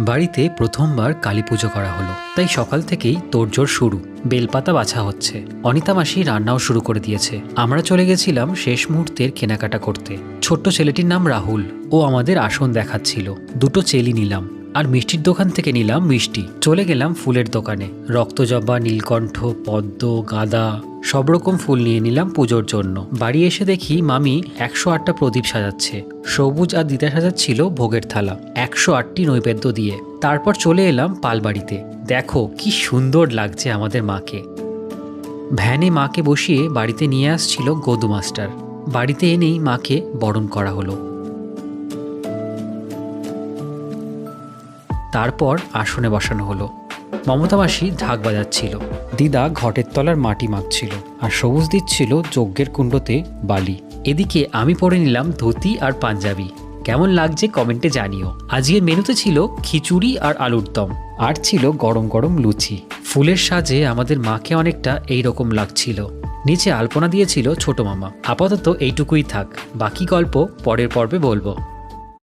বাড়িতে প্রথমবার কালী পুজো করা হলো, তাই সকাল থেকেই তোড়জোড় শুরু, বেলপাতা বাছা হচ্ছে। অনিতা মাসি রান্নাও শুরু করে দিয়েছে। আমরা চলে গেছিলাম শেষ মুহূর্তের কেনাকাটা করতে। ছোট্ট ছেলেটির নাম রাহুল, ও আমাদের আসন দেখাচ্ছিল। দুটো চেলি নিলাম। আর মিষ্টির দোকান থেকে নিলাম মিষ্টি। চলে গেলাম ফুলের দোকানে। রক্তজবা, নীলকণ্ঠ, পদ্ম, গাঁদা, সব রকম ফুল নিয়ে নিলাম পুজোর জন্য। বাড়ি এসে দেখি মামি একশো আটটা প্রদীপ সাজাচ্ছে। সবুজ আর দিদা সাজাচ্ছিল ভোগের থালা, একশো আটটি নৈবেদ্য দিয়ে। তারপর চলে এলাম পালবাড়িতে। দেখো কি সুন্দর লাগছে আমাদের মাকে। ভ্যানে মাকে বসিয়ে বাড়িতে নিয়ে আসছিল গদু মাস্টার বাড়িতে এনেই মাকে বরণ করা হলো। তারপর আসনে বসানো হলো। মমতা মাসি ঢাক বাজাচ্ছিল। দিদা ঘটের তলার মাটি মাখছিল আর সবুজ দিচ্ছিল যজ্ঞের কুণ্ডতে বালি। এদিকে আমি পরে নিলাম ধুতি আর পাঞ্জাবি। কেমন লাগছে কমেন্টে জানিও। আজকের মেনুতে ছিল খিচুড়ি আর আলুর দম। আর ছিল গরম গরম লুচি। ফুলের সাজে আমাদের মাকে অনেকটা এই রকম লাগছিল। নিচে আলপনা দিয়েছিল ছোট মামা। আপাতত এইটুকুই থাক। বাকি গল্প পরের পর্বে বলব।